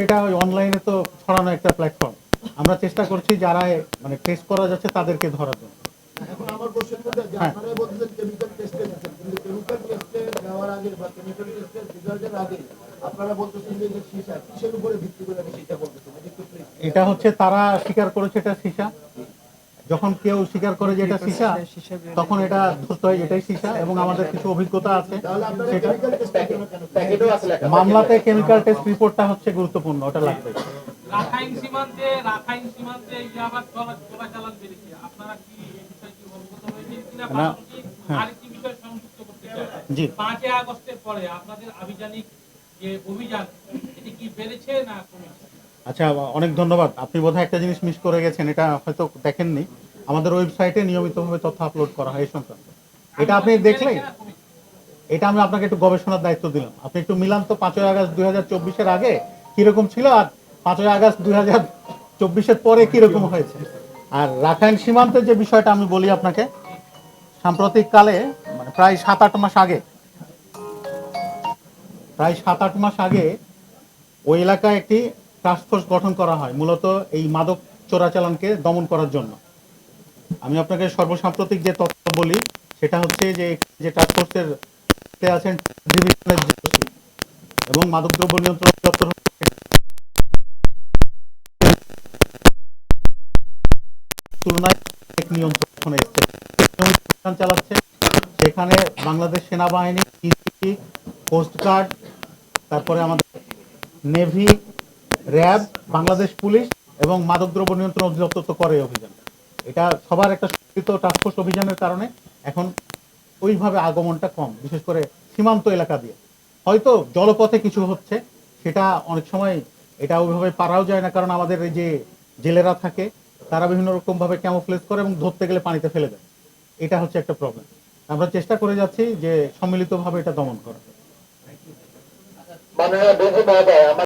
এটা অনলাইনে তো ছড়ানো একটা প্ল্যাটফর্ম আমরা চেষ্টা করছি যারা মানে টেস্ট করা যাচ্ছে তাদেরকে ধরার জন্য। এখন আমার কোশ্চেন হচ্ছে যে হ্যাঁ। আপনারা বলছেন কেমিক্যাল টেস্টে দিচ্ছেন কিন্তু কেমিক্যাল টেস্টে দেওয়ার আগে বা কেমিক্যাল টেস্টের রেজাল্টের আগে আপনারা বলতেছেন যে সীসা কিসের উপরে ভিত্তি করে সেটা এটা এটা হচ্ছে তারা স্বীকার করেছে এটা সীসা। যখন কেউ স্বীকার করে যে এটা সীসা তখন এটা ধরতে হয় এটাই সীসা এবং আমাদের কিছু অভিজ্ঞতা আছে সেটা। মামলাতে কেমিক্যাল টেস্ট রিপোর্টটা হচ্ছে গুরুত্বপূর্ণ ওটা লাগবে। রাখাইন সীমান্তে রাখাইন সীমান্তে ইয়াবার চলা বেড়েছে। আপনারা কি এই বিষয়টি অবগত হয়েছেন কিনা? না, পাশাপাশি হ্যাঁ। আরেকটি বিষয় সংযুক্ত করতে চাই। জি। পাঁচই আগস্টের পরে আপনাদের আভিযানিক যে অভিযান এটি কি বেড়েছে না কমেছে? আচ্ছা অনেক ধন্যবাদ। আপনি বোধহয় একটা জিনিস মিস করে গেছেন এটা হয়তো দেখেননি। আমাদের ওয়েবসাইটে নিয়মিতভাবে তথ্য আপলোড করা হয় এই সংক্রান্ত। এটা আপনি দেখলেই বেড়েছে না কমেছে? এটা আমি আপনাকে একটু গবেষণার দায়িত্ব দিলাম। আপনি একটু মিলান তো পাঁচই আগস্ট দুই হাজার চব্বিশের আগে কীরকম ছিল আর পাঁচই আগস্ট দুই হাজার চব্বিশের পরে কীরকম হয়েছে? আর রাখাইন সীমান্তের যে বিষয়টা আমি বলি আপনাকে সাম্প্রতিক কালে মানে প্রায় সাত আট মাস আগে প্রায় সাত আট মাস আগে ওই এলাকায় একটি টাস্ক ফোর্স গঠন করা হয় মূলত এই মাদক চোরাচালানকে দমন করার জন্য। আমি আপনাকে সর্বসাম্প্রতিক যে তথ্য বলি, সেটা হচ্ছে যে যে টাস্ক ফোর্সের আছেন ডিভিশনের এবং মাদকদ্রব্য নিয়ন্ত্রণ দপ্তর তুলনায় নিয়ন্ত্রণ চালাচ্ছে। সেখানে বাংলাদেশ সেনাবাহিনী কোস্টগার্ড তারপরে আমাদের নেভি র্যাব, বাংলাদেশ পুলিশ এবং মাদকদ্রব্য নিয়ন্ত্রণ অধিদপ্তর তো করে অভিযান। এটা সবার একটা সংগঠিত টাস্কফোর্স অভিযানের কারণে এখন ওইভাবে আগমনটা কম, বিশেষ করে সীমান্ত এলাকা দিয়ে। হয়তো জলপথে কিছু হচ্ছে, সেটা অনেক সময় এটা ওইভাবে পারাও যায় না, কারণ আমাদের এই যে জেলেরা থাকে, তারা বিভিন্ন রকম ভাবে ক্যামোফ্লেজ করে এবং ধরতে গেলে পানিতে ফেলে দেয়। এটা হচ্ছে একটা প্রবলেম আমরা চেষ্টা করে যাচ্ছি যে সম্মিলিতভাবে এটা দমন করা